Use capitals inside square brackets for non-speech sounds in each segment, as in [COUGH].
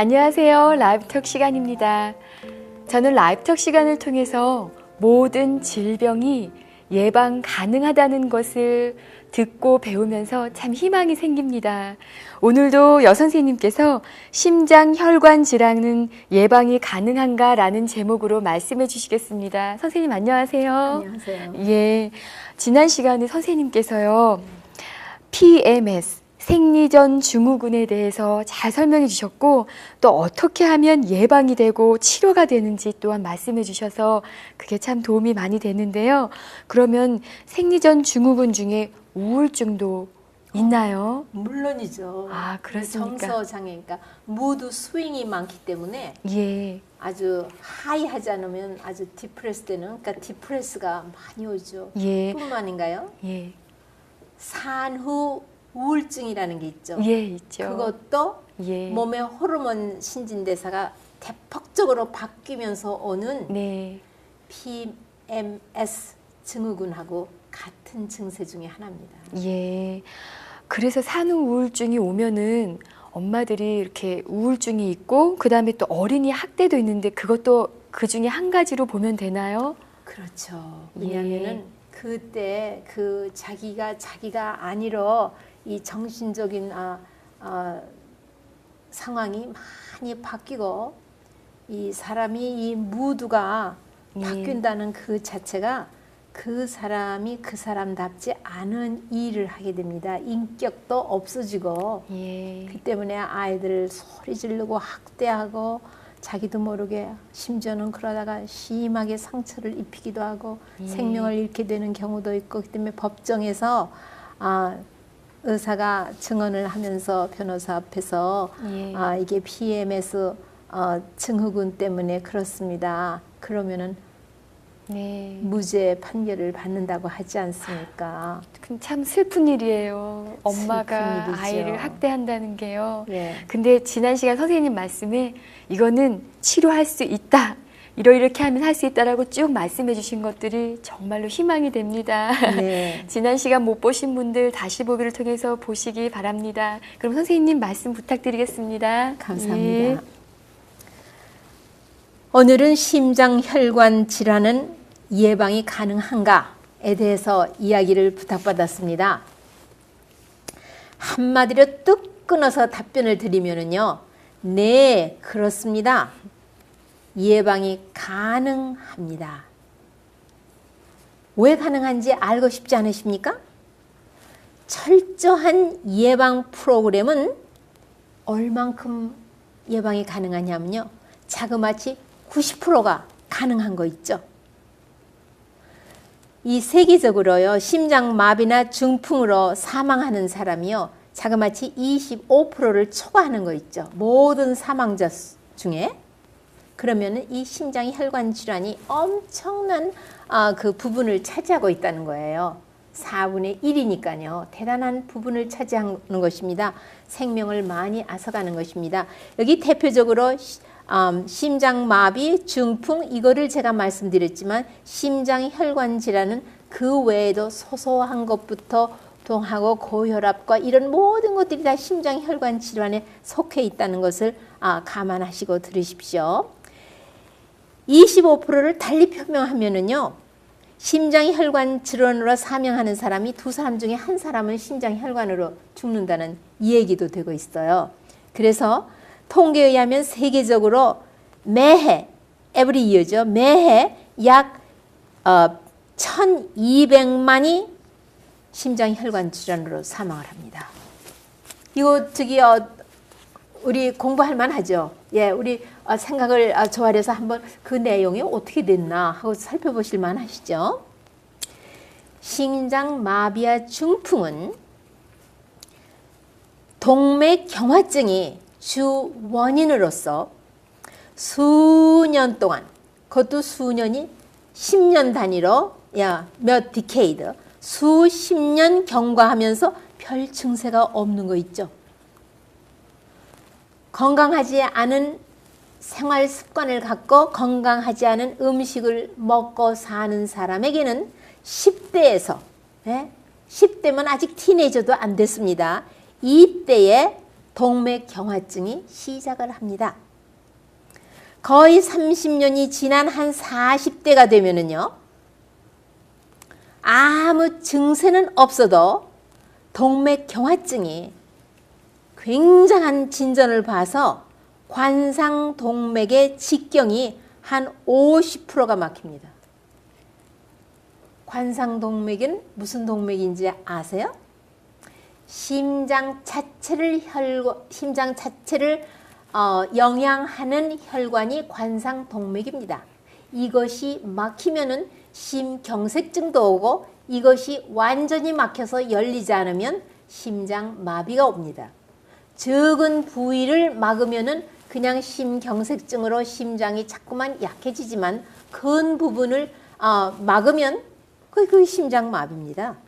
안녕하세요. 라이브톡 시간입니다. 저는 라이브톡 시간을 통해서 모든 질병이 예방 가능하다는 것을 듣고 배우면서 참 희망이 생깁니다. 오늘도 여 선생님께서 심장 혈관 질환은 예방이 가능한가? 라는 제목으로 말씀해 주시겠습니다. 선생님 안녕하세요. 안녕하세요. 예. 지난 시간에 선생님께서요. PMS, 생리전 증후군에 대해서 잘 설명해 주셨고 또 어떻게 하면 예방이 되고 치료가 되는지 또한 말씀해 주셔서 그게 참 도움이 많이 되는데요. 그러면 생리전 증후군 중에 우울증도 있나요? 물론이죠. 아, 그렇습니까? 정서 장애니까 무드 스윙이 많기 때문에 예. 아주 하이하지 않으면 아주 디프레스 되는 그러니까 디프레스가 많이 오죠. 예. 뿐만 아닌가요? 예. 산후 우울증이라는 게 있죠. 예, 있죠. 그것도 예. 몸의 호르몬 신진대사가 대폭적으로 바뀌면서 오는 네. PMS 증후군하고 같은 증세 중에 하나입니다. 예. 그래서 산후 우울증이 오면은 엄마들이 이렇게 우울증이 있고 그다음에 또 어린이 학대도 있는데 그것도 그 중에 한 가지로 보면 되나요? 그렇죠. 예. 왜냐하면은 그때 그 자기가 자기가 아니러 이 정신적인 아, 아, 상황이 많이 바뀌고 이 사람이 이 무드가 예. 바뀐다는 그 자체가 그 사람이 그 사람답지 않은 일을 하게 됩니다. 인격도 없어지고 예. 그 때문에 아이들을 소리 지르고 학대하고 자기도 모르게 심지어는 그러다가 심하게 상처를 입히기도 하고 예. 생명을 잃게 되는 경우도 있고 그 때문에 법정에서 아, 의사가 증언을 하면서 변호사 앞에서 예. 아, 이게 PMS 어, 증후군 때문에 그렇습니다. 그러면은 네. 무죄 판결을 받는다고 하지 않습니까? 그럼 참 슬픈 일이에요. 엄마가 슬픈. 아이를 학대한다는 게요. 예. 근데 지난 시간 선생님 말씀에 이거는 치료할 수 있다. 이러이렇게 하면 할 수 있다라고 쭉 말씀해 주신 것들이 정말로 희망이 됩니다. 네. [LAUGHS] 지난 시간 못 보신 분들 다시 보기를 통해서 보시기 바랍니다. 그럼 선생님 말씀 부탁드리겠습니다. 감사합니다. 예. 오늘은 심장혈관 질환은 예방이 가능한가에 대해서 이야기를 부탁받았습니다. 한마디로 뚝 끊어서 답변을 드리면은요. 네, 그렇습니다. 예방이 가능합니다. 왜 가능한지 알고 싶지 않으십니까? 철저한 예방 프로그램은 얼만큼 예방이 가능하냐면요. 자그마치 90%가 가능한 거 있죠. 이 세계적으로요. 심장마비나 중풍으로 사망하는 사람이요. 자그마치 25%를 초과하는 거 있죠. 모든 사망자 수- 중에. 그러면은 이 심장 혈관 질환이 엄청난 아, 그 부분을 차지하고 있다는 거예요. 4분의 1이니까요. 대단한 부분을 차지하는 것입니다. 생명을 많이 앗아가는 것입니다. 여기 대표적으로 시- 음, 심장마비, 중풍 이거를 제가 말씀드렸지만 심장 혈관 질환은 그 외에도 소소한 것부터 동하고 고혈압과 이런 모든 것들이 다 심장 혈관 질환에 속해 있다는 것을 아, 감안하시고 들으십시오. 25%를 달리 표명하면은요. 심장 혈관 질환으로 사망하는 사람이 두 사람 중에 한 사람은 심장 혈관으로 죽는다는 이 얘기도 되고 있어요. 그래서 통계에 의하면 세계적으로 매해 every year죠. 매해 약 어, 1200만이 심장 혈관 질환으로 사망을 합니다. 이거 저기 어, 우리 공부할 만하죠. 예, 우리 어, 생각을 어, 조아려서 한번 그 내용이 어떻게 됐나 하고 살펴보실 만하시죠. 심장마비와 중풍은 동맥 경화증이 주 원인으로서 수년 동안 그것도 수년이 10년 단위로 야 몇 디케이드 수십 년 경과하면서 별 증세가 없는 거 있죠. 건강하지 않은 생활 습관을 갖고 건강하지 않은 음식을 먹고 사는 사람에게는 10대에서 네? 10대면 아직 티네이저도 안 됐습니다. 이때에 동맥경화증이 시작을 합니다. 거의 30년이 지난 한 40대가 되면은요. 아무 증세는 없어도 동맥경화증이 굉장한 진전을 봐서 관상동맥의 직경이 한 50%가 막힙니다. 관상동맥은 무슨 동맥인지 아세요? 심장 자체를 혈 심장 자체를 어, 영양하는 혈관이 관상동맥입니다. 이것이 막히면은 심경색증도 오고 이것이 완전히 막혀서 열리지 않으면 심장 마비가 옵니다. 적은 부위를 막으면은 그냥 심경색증으로 심장이 자꾸만 약해지지만 큰 부분을 어, 막으면 그, 그 심장 마비입니다.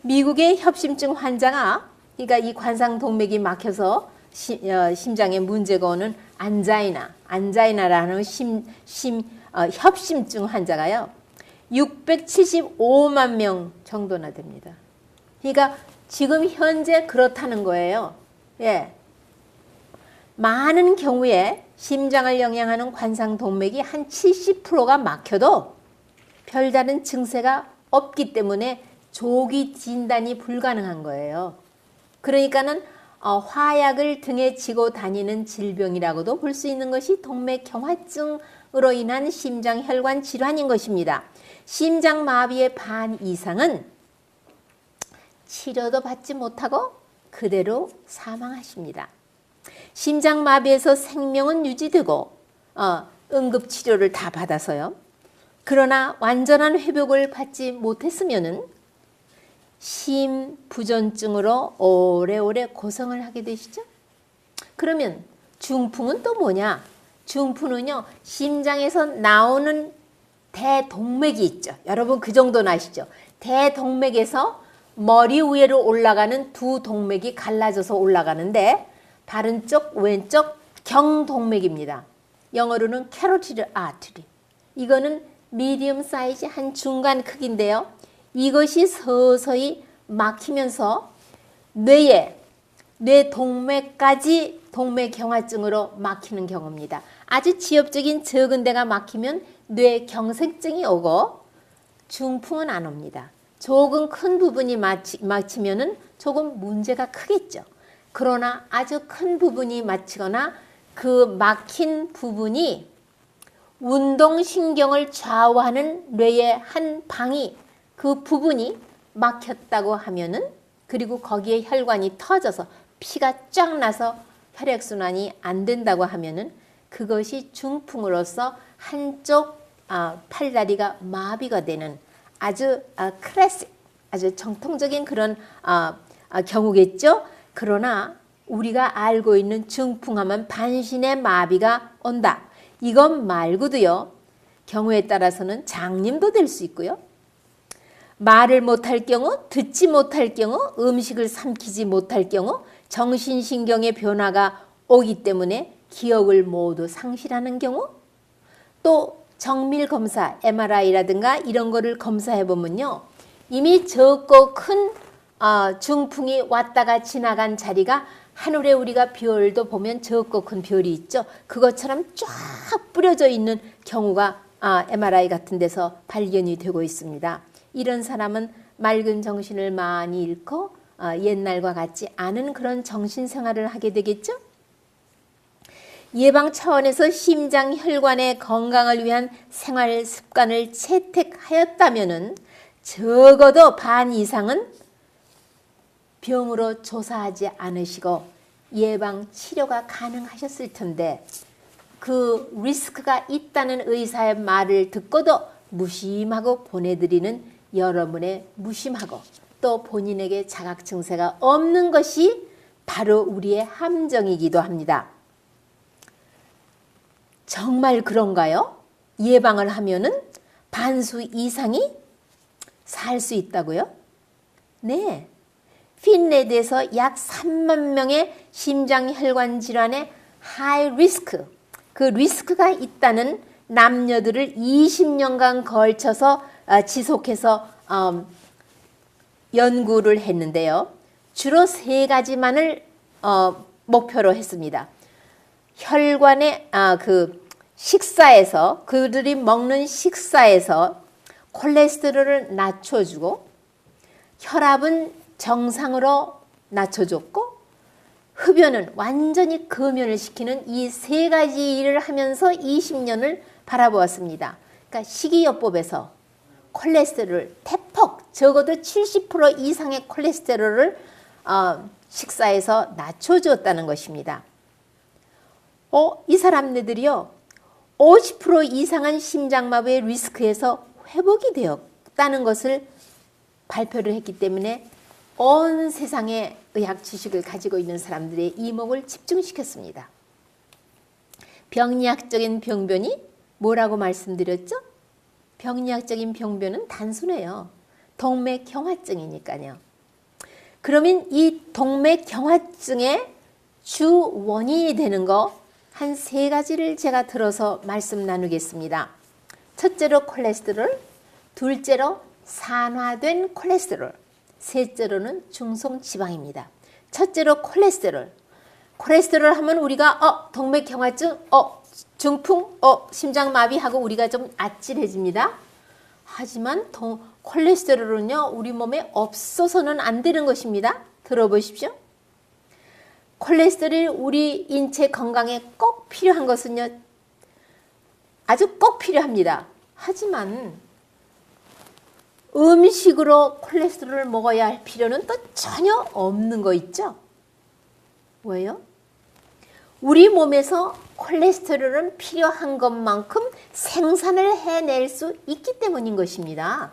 미국의 협심증 환자가 그러니까 이 관상동맥이 막혀서 시, 어, 심장에 문제가 오는 안자이나 안자이나라는 심, 심 어, 협심증 환자가요 675만 명 정도나 됩니다. 그러니까 지금 현재 그렇다는 거예요. 예. 많은 경우에 심장을 영향하는 관상 동맥이 한 70%가 막혀도 별다른 증세가 없기 때문에 조기 진단이 불가능한 거예요. 그러니까는 어, 화약을 등에 지고 다니는 질병이라고도 볼 수 있는 것이 동맥경화증으로 인한 심장혈관 질환인 것입니다. 심장마비의 반 이상은 치료도 받지 못하고 그대로 사망하십니다. 심장마비에서 생명은 유지되고 어, 응급치료를 다 받아서요. 그러나 완전한 회복을 받지 못했으면은 심부전증으로 오래오래 고생을 하게 되시죠. 그러면 중풍은 또 뭐냐? 중풍은요 심장에서 나오는 대동맥이 있죠. 여러분 그 정도는 아시죠? 대동맥에서 머리 위로 올라가는 두 동맥이 갈라져서 올라가는데 바른 쪽 왼쪽 경동맥입니다. 영어로는 캐로티드 아트리. 이거는 미디엄 사이즈 한 중간 크기인데요. 이것이 서서히 막히면서 뇌에 뇌 동맥까지 동맥경화증으로 막히는 경우입니다. 아주 지엽적인 적은 데가 막히면 뇌경색증이 오고 중풍은 안 옵니다. 조금 큰 부분이 막히, 막히면은 조금 문제가 크겠죠. 그러나 아주 큰 부분이 막히거나 그 막힌 부분이 운동신경을 좌우하는 뇌의 한 방이 그 부분이 막혔다고 하면은 그리고 거기에 혈관이 터져서 피가 쫙 나서 혈액순환이 안 된다고 하면은 그것이 중풍으로서 한쪽 아, 팔다리가 마비가 되는 아주 아, 클래식, 아주 정통적인 그런 아, 아, 경우겠죠. 그러나 우리가 알고 있는 중풍하면 반신의 마비가 온다. 이것 말고도요. 경우에 따라서는 장님도 될 수 있고요. 말을 못할 경우, 듣지 못할 경우, 음식을 삼키지 못할 경우, 정신신경의 변화가 오기 때문에 기억을 모두 상실하는 경우, 또 정밀 검사, MRI라든가 이런 거를 검사해 보면요. 이미 적고 큰 어, 중풍이 왔다가 지나간 자리가 하늘에 우리가 별도 보면 적고 큰 별이 있죠. 그것처럼 쫙 뿌려져 있는 경우가 아, MRI 같은 데서 발견이 되고 있습니다. 이런 사람은 맑은 정신을 많이 잃고 어, 옛날과 같지 않은 그런 정신 생활을 하게 되겠죠. 예방 차원에서 심장 혈관의 건강을 위한 생활 습관을 채택하였다면은 적어도 반 이상은 병으로 조사하지 않으시고 예방 치료가 가능하셨을 텐데 그 리스크가 있다는 의사의 말을 듣고도 무심하고 보내드리는 여러분의 무심하고 또 본인에게 자각 증세가 없는 것이 바로 우리의 함정이기도 합니다. 정말 그런가요? 예방을 하면은 반수 이상이 살 수 있다고요? 네. 핀레드에서 약 3만 명의 심장혈관 질환의 하이 리스크, 그 리스크가 있다는 남녀들을 20년간 걸쳐서 어, 지속해서 음, 연구를 했는데요. 주로 세 가지만을 어, 목표로 했습니다. 혈관의 아 그 식사에서 그들이 먹는 식사에서 콜레스테롤을 낮춰주고 혈압은 정상으로 낮춰줬고 흡연은 완전히 금연을 시키는 이 세 가지 일을 하면서 20년을 바라보았습니다. 그러니까 식이요법에서 콜레스테롤 대폭 적어도 70% 이상의 콜레스테롤을 어, 식사에서 낮춰주었다는 것입니다. 어, 이 사람들이요, 50% 이상한 심장마비의 리스크에서 회복이 되었다는 것을 발표를 했기 때문에 온 세상의 의학 지식을 가지고 있는 사람들의 이목을 집중시켰습니다. 병리학적인 병변이 뭐라고 말씀드렸죠? 병리학적인 병변은 단순해요. 동맥경화증이니까요. 그러면 이 동맥경화증의 주 원인이 되는 거 한 세 가지를 제가 들어서 말씀 나누겠습니다. 첫째로 콜레스테롤, 둘째로 산화된 콜레스테롤, 셋째로는 중성 지방입니다. 첫째로 콜레스테롤. 콜레스테롤 하면 우리가 어 동맥경화증, 어 중풍, 어 심장마비하고 우리가 좀 아찔해집니다. 하지만 동, 콜레스테롤은요 우리 몸에 없어서는 안 되는 것입니다. 들어보십시오. 콜레스테롤이 우리 인체 건강에 꼭 필요한 것은요 아주 꼭 필요합니다. 하지만 음식으로 콜레스테롤을 먹어야 할 필요는 또 전혀 없는 거 있죠? 왜요? 우리 몸에서 콜레스테롤은 필요한 것만큼 생산을 해낼 수 있기 때문인 것입니다.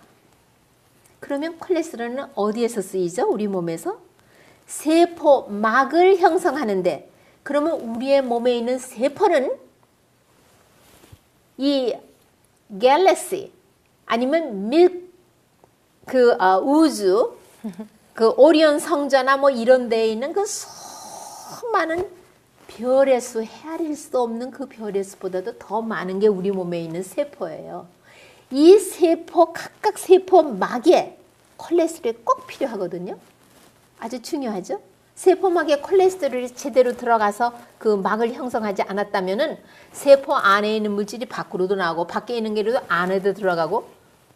그러면 콜레스테롤은 어디에서 쓰이죠? 우리 몸에서? 세포막을 형성하는데 그러면 우리의 몸에 있는 세포는 이 갤럭시 아니면 밀그 어, 우주 그 오리온 성자나 뭐 이런 데에 있는 그 수많은 별의 수 헤아릴 수 없는 그 별의 수보다도 더 많은 게 우리 몸에 있는 세포예요. 이 세포 각각 세포 막에 콜레스테롤이 꼭 필요하거든요. 아주 중요하죠. 세포막에 콜레스테롤이 제대로 들어가서 그 막을 형성하지 않았다면 은 세포 안에 있는 물질이 밖으로도 나오고 밖에 있는 게도 안에도 들어가고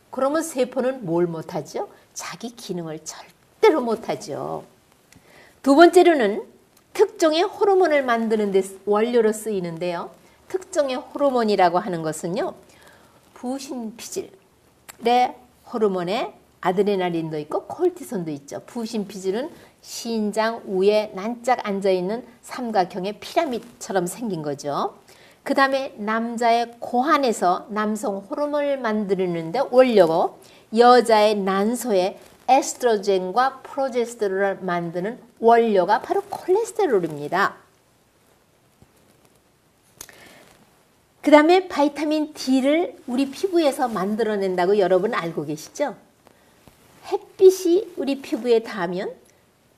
그러면 세포는 뭘 못하죠? 자기 기능을 절대로 못하죠. 두 번째로는 특종의 호르몬을 만드는 데 원료로 쓰이는데요. 특종의 호르몬이라고 하는 것은요. 부신피질의 호르몬에 아드레날린도 있고 콜티손도 있죠. 부신피질은 신장 위에 난짝 앉아 있는 삼각형의 피라미드처럼 생긴 거죠. 그 다음에 남자의 고환에서 남성 호르몬을 만드는데 원료고 여자의 난소에 에스트로겐과 프로제스테론을 만드는 원료가 바로 콜레스테롤입니다. 그 다음에 바이타민 D를 우리 피부에서 만들어낸다고 여러분 알고 계시죠? 햇빛이 우리 피부에 닿으면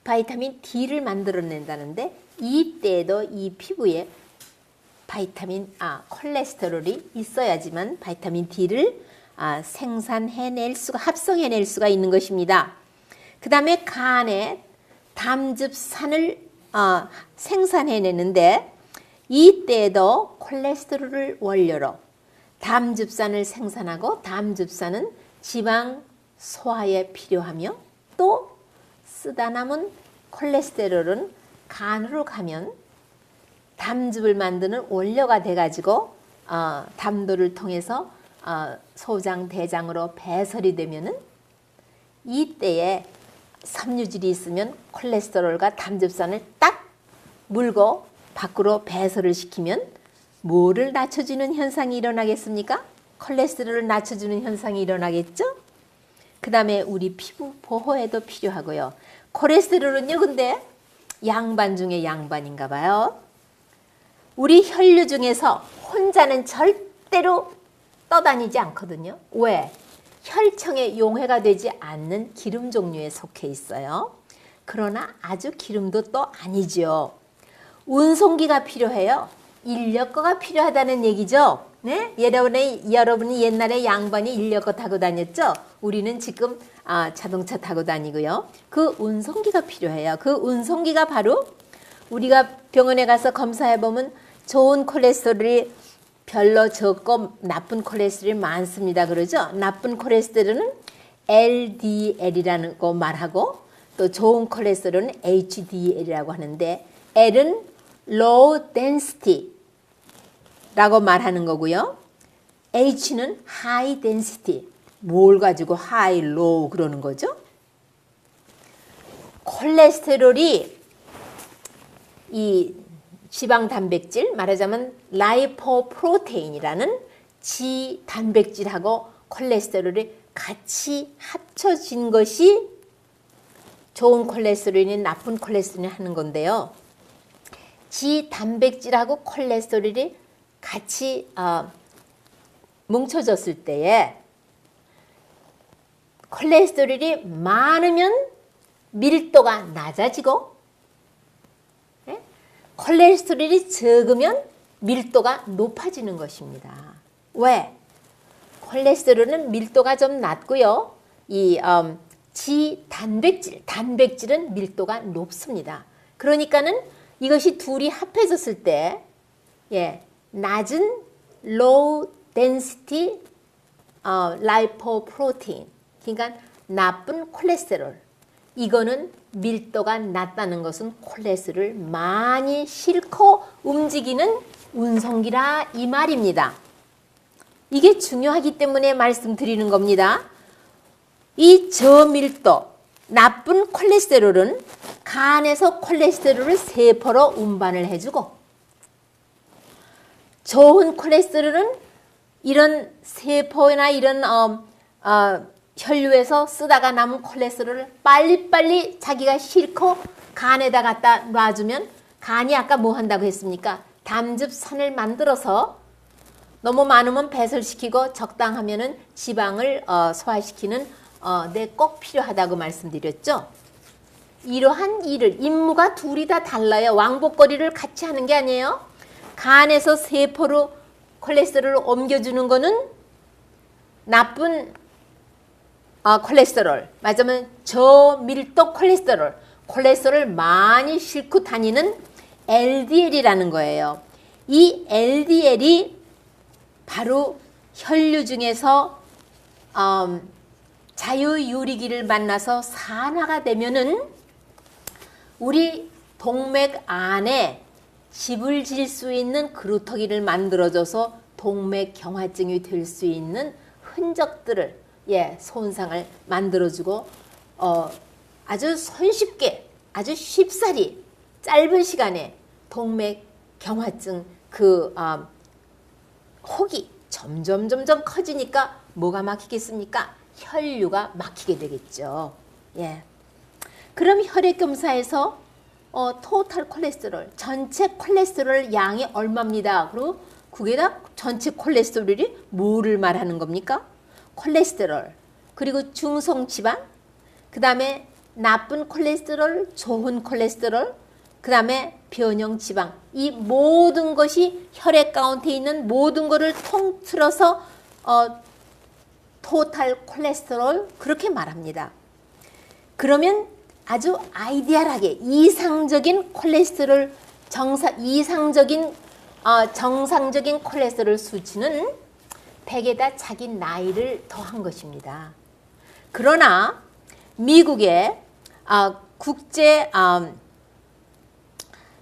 바이타민 D를 만들어낸다는데 이때에도 이 피부에 바이타민 아 콜레스테롤이 있어야지만 바이타민 D를 아, 생산해낼 수가 합성해낼 수가 있는 것입니다. 그 다음에 간에 담즙산을 어, 생산해내는데 이때에도 콜레스테롤을 원료로 담즙산을 생산하고 담즙산은 지방 소화에 필요하며 또 쓰다 남은 콜레스테롤은 간으로 가면 담즙을 만드는 원료가 돼가지고 어, 담도를 통해서 어, 소장 대장으로 배설이 되면은 이때에 섬유질이 있으면 콜레스테롤과 담즙산을 딱 물고 밖으로 배설을 시키면 뭐를 낮춰주는 현상이 일어나겠습니까? 콜레스테롤을 낮춰주는 현상이 일어나겠죠? 그 다음에 우리 피부 보호에도 필요하고요. 콜레스테롤은요, 근데 양반 중에 양반인가 봐요. 우리 혈류 중에서 혼자는 절대로 떠다니지 않거든요. 왜? 혈청에 용해가 되지 않는 기름 종류에 속해 있어요. 그러나 아주 기름도 또 아니죠. 운송기가 필요해요. 인력거가 필요하다는 얘기죠. 네? 여러분의, 여러분이 옛날에 양반이 인력거 타고 다녔죠? 우리는 지금 아, 자동차 타고 다니고요. 그 운송기가 필요해요. 그 운송기가 바로 우리가 병원에 가서 검사해 보면 좋은 콜레스테롤이 별로 적고 나쁜 콜레스테롤이 많습니다. 그러죠? 나쁜 콜레스테롤은 LDL이라는 거 말하고 또 좋은 콜레스테롤은 HDL이라고 하는데 L은 low density 라고 말하는 거고요. H는 high density. 뭘 가지고 high, low 그러는 거죠? 콜레스테롤이 이 지방 단백질 말하자면 라이포프로테인이라는 지 단백질하고 콜레스테롤이 같이 합쳐진 것이 좋은 콜레스테롤이 나쁜 콜레스테롤이 하는 건데요. 지 단백질하고 콜레스테롤이 같이 어, 뭉쳐졌을 때에 콜레스테롤이 많으면 밀도가 낮아지고 예? 콜레스테롤이 적으면 밀도가 높아지는 것입니다. 왜? 콜레스테롤은 밀도가 좀 낮고요. 이 음, 지 단백질, 단백질은 밀도가 높습니다. 그러니까는 이것이 둘이 합해졌을 때 예, 낮은 low density 어, lipoprotein 그러니까 나쁜 콜레스테롤 이거는 밀도가 낮다는 것은 콜레스테롤을 많이 싣고 움직이는 운송기라 이 말입니다. 이게 중요하기 때문에 말씀드리는 겁니다. 이 저밀도 나쁜 콜레스테롤은 간에서 콜레스테롤을 세포로 운반을 해주고 좋은 콜레스테롤은 이런 세포나 이런 어, 어, 혈류에서 쓰다가 남은 콜레스테롤을 빨리빨리 자기가 싣고 간에다 갖다 놔주면 간이 아까 뭐 한다고 했습니까? 담즙산을 만들어서 너무 많으면 배설시키고 적당하면은 지방을 어, 소화시키는 어, 네, 꼭 필요하다고 말씀드렸죠. 이러한 일을 임무가 둘이 다 달라요. 왕복거리를 같이 하는 게 아니에요. 간에서 세포로 콜레스테롤을 옮겨주는 거는 나쁜 어, 콜레스테롤, 맞으면 저밀도 콜레스테롤, 콜레스테롤 많이 싣고 다니는 LDL이라는 거예요. 이 LDL이 바로 혈류 중에서 음, 자유유리기를 만나서 산화가 되면은 우리 동맥 안에 집을 질 수 있는 그루터기를 만들어줘서 동맥 경화증이 될 수 있는 흔적들을 예 손상을 만들어주고 어 아주 손쉽게 아주 쉽사리 짧은 시간에 동맥 경화증 그 어, 혹이 점점 점점 커지니까 뭐가 막히겠습니까? 혈류가 막히게 되겠죠. 예. 그럼 혈액 검사에서 어, 토탈 콜레스테롤, 전체 콜레스테롤 양이 얼마입니다. 그리고 그게 다 전체 콜레스테롤이 뭐를 말하는 겁니까? 콜레스테롤, 그리고 중성 지방, 그 다음에 나쁜 콜레스테롤, 좋은 콜레스테롤, 그 다음에 변형 지방. 이 모든 것이 혈액 가운데 있는 모든 것을 통틀어서 어, 토탈 콜레스테롤 그렇게 말합니다. 그러면 아주 아이디얼하게 이상적인 콜레스테롤 정사 이상적인 어, 정상적인 콜레스테롤 수치는 100에다 자기 나이를 더한 것입니다. 그러나 미국의 어, 국제 어,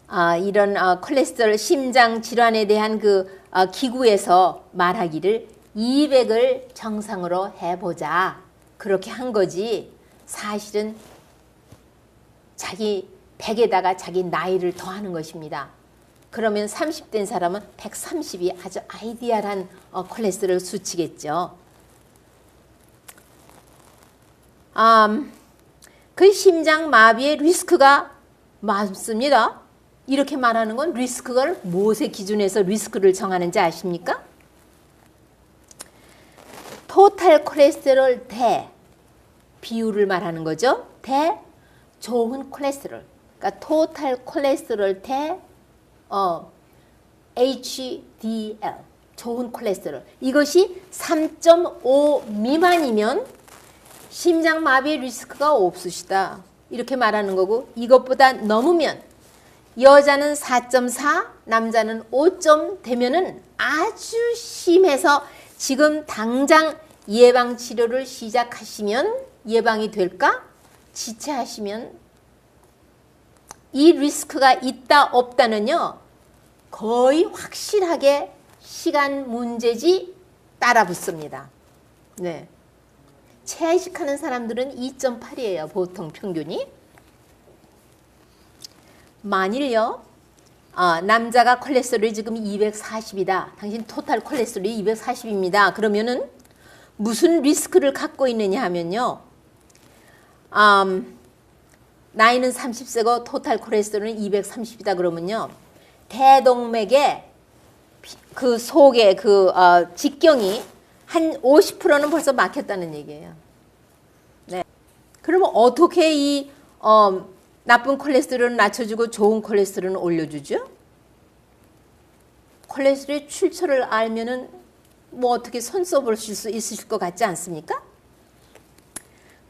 어, 이런 어, 콜레스테롤 심장 질환에 대한 그 어, 기구에서 말하기를 200을 정상으로 해보자 그렇게 한 거지 사실은 자기 100에다가 자기 나이를 더하는 것입니다. 그러면 30된 사람은 130이 아주 아이디얼한 어, 콜레스테롤 수치겠죠. 음, 그 심장 마비의 리스크가 많습니다. 이렇게 말하는 건 리스크를 무엇의 기준에서 리스크를 정하는지 아십니까? 토탈 콜레스테롤 대 비율을 말하는 거죠. 대 좋은 콜레스테롤. 그러니까 토탈 콜레스테롤 대 어, HDL 좋은 콜레스테롤. 이것이 3.5 미만이면 심장 마비 리스크가 없으시다. 이렇게 말하는 거고 이것보다 넘으면 여자는 4.4, 남자는 5점 되면은 아주 심해서 지금 당장 예방 치료를 시작하시면 예방이 될까? 지체하시면 이 리스크가 있다 없다는요. 거의 확실하게 시간 문제지 따라 붙습니다. 네. 채식하는 사람들은 2.8이에요. 보통 평균이. 만일요. 아, 남자가 콜레스테롤이 지금 240이다. 당신 토탈 콜레스테롤이 240입니다. 그러면은 무슨 리스크를 갖고 있느냐 하면요. 음, 나이는 30세고 토탈 콜레스테롤은 230이다 그러면요. 대동맥에 피- 그 속에 그 어, 직경이 한 50%는 벌써 막혔다는 얘기예요. 네. 그러면 어떻게 이 어, 나쁜 콜레스테롤을 낮춰주고 좋은 콜레스테롤을 올려주죠? 콜레스테롤의 출처를 알면은 뭐 어떻게 손 써보실 수 있으실 것 같지 않습니까?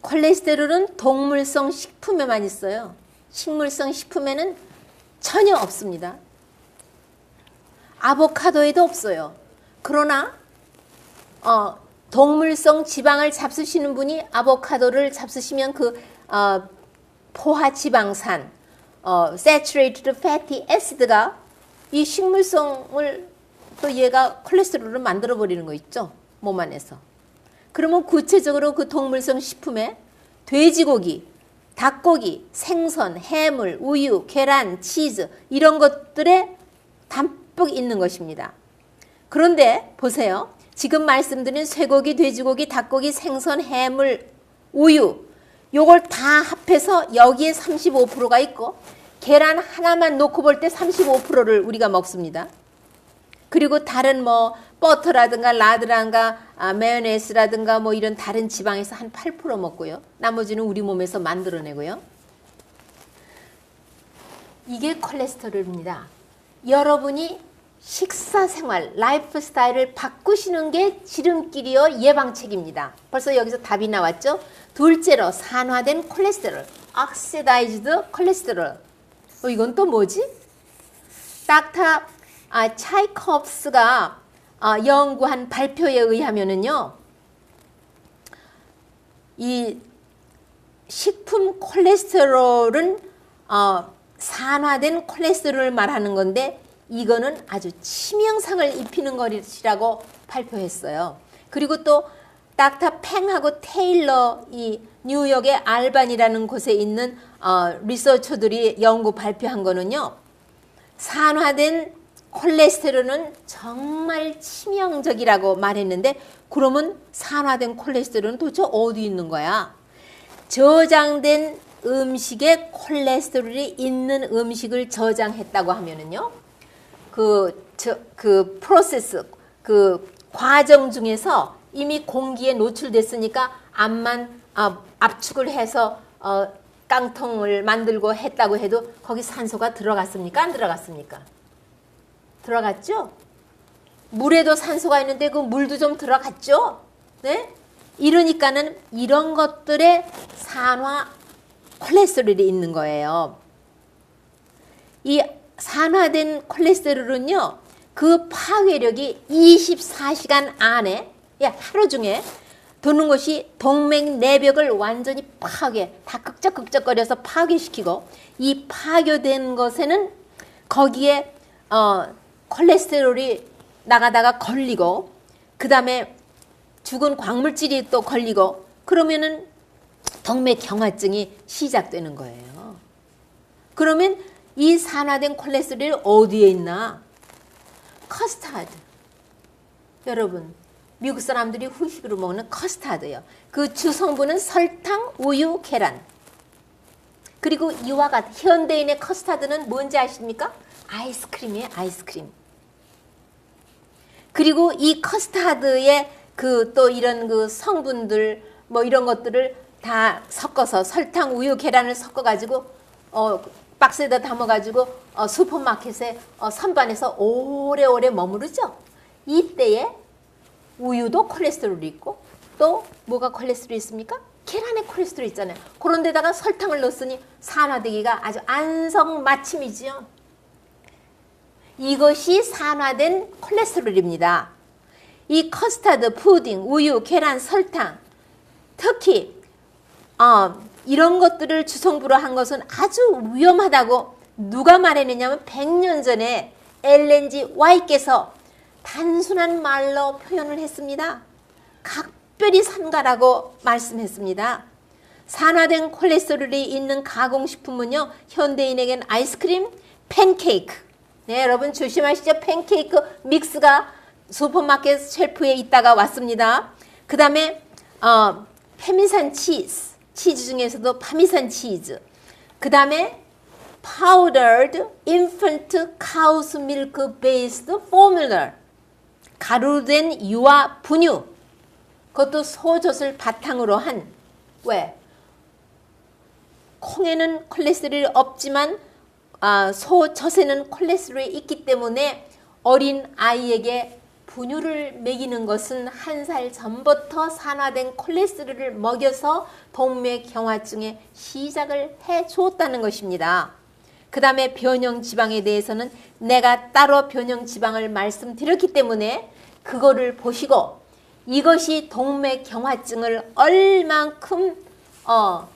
콜레스테롤은 동물성 식품에만 있어요. 식물성 식품에는 전혀 없습니다. 아보카도에도 없어요. 그러나 어, 동물성 지방을 잡수시는 분이 아보카도를 잡수시면 그 어, 포화 지방산, 어, saturated fatty acid가 이 식물성을 또 얘가 콜레스테롤을 만들어 버리는 거 있죠 몸 안에서. 그러면 구체적으로 그 동물성 식품에 돼지고기, 닭고기, 생선, 해물, 우유, 계란, 치즈 이런 것들에 담뿍 있는 것입니다. 그런데 보세요. 지금 말씀드린 쇠고기, 돼지고기, 닭고기, 생선, 해물, 우유 요걸 다 합해서 여기에 35%가 있고 계란 하나만 놓고 볼 때 35%를 우리가 먹습니다. 그리고 다른 뭐 버터라든가 라드라든가 아, 마요네즈라든가 뭐 이런 다른 지방에서 한 8% 먹고요. 나머지는 우리 몸에서 만들어내고요. 이게 콜레스테롤입니다. 여러분이 식사 생활, 라이프 스타일을 바꾸시는 게 지름길이요 예방책입니다. 벌써 여기서 답이 나왔죠? 둘째로 산화된 콜레스테롤, 억시다이즈드 콜레스테롤. 어, 이건 또 뭐지? 닥터 아, 차이콥스가 아, 연구한 발표에 의하면은요, 이 식품 콜레스테롤은 어, 산화된 콜레스테롤을 말하는 건데 이거는 아주 치명상을 입히는 것이라고 발표했어요. 그리고 또 닥터 팽하고 테일러 이 뉴욕의 알반이라는 곳에 있는 어, 리서처들이 연구 발표한 거는요. 산화된 콜레스테롤은 정말 치명적이라고 말했는데 그러면 산화된 콜레스테롤은 도대체 어디 있는 거야? 저장된 음식에 콜레스테롤이 있는 음식을 저장했다고 하면은요. 그, 저, 그 프로세스, 그 과정 중에서 이미 공기에 노출됐으니까 암만 아, 압축을 해서 어, 깡통을 만들고 했다고 해도 거기 산소가 들어갔습니까? 안 들어갔습니까? 들어갔죠? 물에도 산소가 있는데 그 물도 좀 들어갔죠? 네? 이러니까는 이런 것들의 산화 콜레스테롤이 있는 거예요. 이 산화된 콜레스테롤은요, 그 파괴력이 24시간 안에, 야, 하루 중에 도는 것이 동맥 내벽을 완전히 파괴, 다 극적극적거려서 파괴시키고, 이 파괴된 것에는 거기에, 어, 콜레스테롤이 나가다가 걸리고, 그 다음에 죽은 광물질이 또 걸리고, 그러면은 동맥 경화증이 시작되는 거예요. 그러면 이 산화된 콜레스테롤이 어디에 있나? 커스타드. 여러분, 미국 사람들이 후식으로 먹는 커스타드요. 그 주성분은 설탕, 우유, 계란. 그리고 이와 같은 현대인의 커스타드는 뭔지 아십니까? 아이스크림이에요, 아이스크림. 그리고 이 커스타드에 그또 이런 그 성분들 뭐 이런 것들을 다 섞어서 설탕, 우유, 계란을 섞어 가지고 어 박스에다 담아 가지고 어 슈퍼마켓에 어 선반에서 오래오래 머무르죠. 이때에 우유도 콜레스테롤이 있고 또 뭐가 콜레스테롤이 있습니까? 계란에 콜레스테롤 있잖아요. 그런 데다가 설탕을 넣었으니 산화되기가 아주 안성맞춤이지요. 이것이 산화된 콜레스테롤입니다. 이 커스터드, 푸딩, 우유, 계란, 설탕, 특히 어, 이런 것들을 주성부로 한 것은 아주 위험하다고 누가 말해내냐면 100년 전에 엘렌지 와이께서 단순한 말로 표현을 했습니다. 각별히 삼가라고 말씀했습니다. 산화된 콜레스테롤이 있는 가공식품은요, 현대인에겐 아이스크림, 팬케이크. 네, 여러분 조심하시죠. 팬케이크 믹스가 슈퍼마켓 쉘프에 있다가 왔습니다. 그 다음에, 어, 페미산 치즈. 치즈 중에서도 파미산 치즈. 그 다음에, powdered infant cow's milk based formula. 가루된 유아 분유. 그것도 소젖을 바탕으로 한, 왜? 콩에는 콜레스테롤이 없지만 아, 소젖에는 콜레스테롤이 있기 때문에 어린 아이에게 분유를 먹이는 것은 한 살 전부터 산화된 콜레스테롤을 먹여서 동맥경화증의 시작을 해 주었다는 것입니다. 그 다음에 변형 지방에 대해서는 내가 따로 변형 지방을 말씀드렸기 때문에 그거를 보시고 이것이 동맥경화증을 얼만큼 어,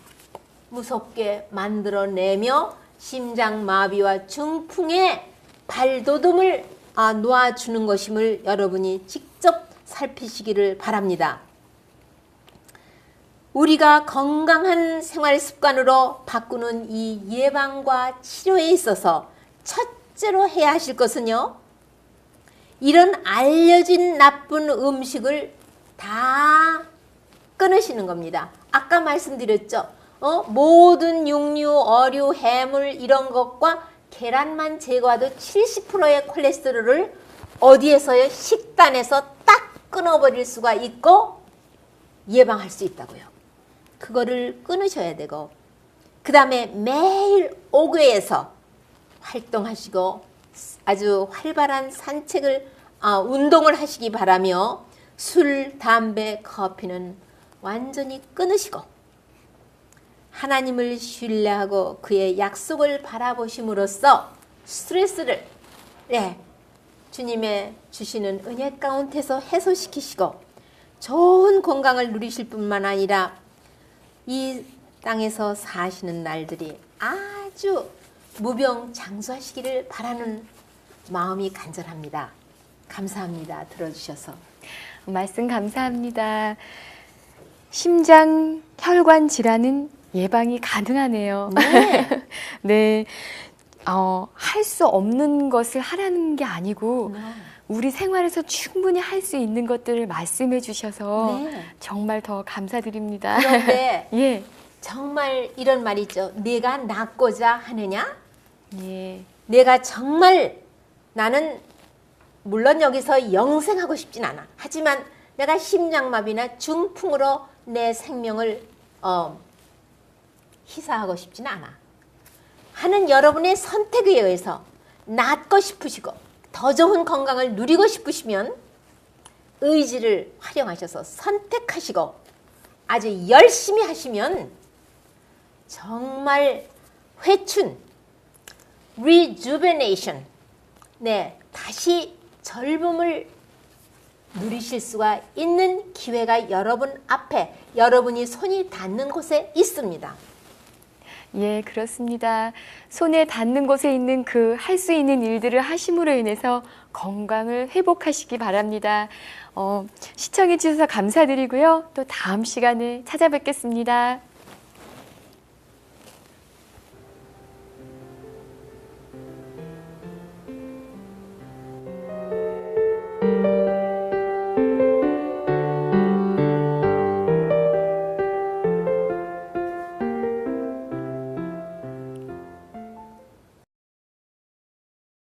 무섭게 만들어내며 심장마비와 중풍의 발돋움을 아, 놓아주는 것임을 여러분이 직접 살피시기를 바랍니다. 우리가 건강한 생활 습관으로 바꾸는 이 예방과 치료에 있어서 첫째로 해야 하실 것은요. 이런 알려진 나쁜 음식을 다 끊으시는 겁니다. 아까 말씀드렸죠. 어? 모든 육류, 어류, 해물 이런 것과 계란만 제거해도 70%의 콜레스테롤을 어디에서요? 식단에서 딱 끊어버릴 수가 있고 예방할 수 있다고요. 그거를 끊으셔야 되고 그 다음에 매일 오교에서 활동하시고 아주 활발한 산책을 아, 운동을 하시기 바라며 술, 담배, 커피는 완전히 끊으시고 하나님을 신뢰하고 그의 약속을 바라보심으로써 스트레스를 네, 주님의 주시는 은혜 가운데서 해소시키시고 좋은 건강을 누리실 뿐만 아니라 이 땅에서 사시는 날들이 아주 무병장수하시기를 바라는 마음이 간절합니다. 감사합니다. 들어주셔서. 말씀 감사합니다. 심장 혈관 질환은 예방이 가능하네요. 네. [LAUGHS] 네. 어, 할 수 없는 것을 하라는 게 아니고 우리 생활에서 충분히 할 수 있는 것들을 말씀해 주셔서 네. 정말 더 감사드립니다. 그런데 [LAUGHS] 예. 정말 이런 말이 있죠. 내가 낫고자 하느냐? 예. 내가 정말 나는 물론 여기서 영생하고 싶진 않아. 하지만 내가 심장마비나 중풍으로 내 생명을 어, 희사하고 싶진 않아. 하는 여러분의 선택에 의해서 낫고 싶으시고 더 좋은 건강을 누리고 싶으시면 의지를 활용하셔서 선택하시고 아주 열심히 하시면 정말 회춘, rejuvenation, 네, 다시 젊음을 누리실 수가 있는 기회가 여러분 앞에 여러분이 손이 닿는 곳에 있습니다. 예, 그렇습니다. 손에 닿는 곳에 있는 그 할 수 있는 일들을 하심으로 인해서 건강을 회복하시기 바랍니다. 어, 시청해 주셔서 감사드리고요. 또 다음 시간에 찾아뵙겠습니다.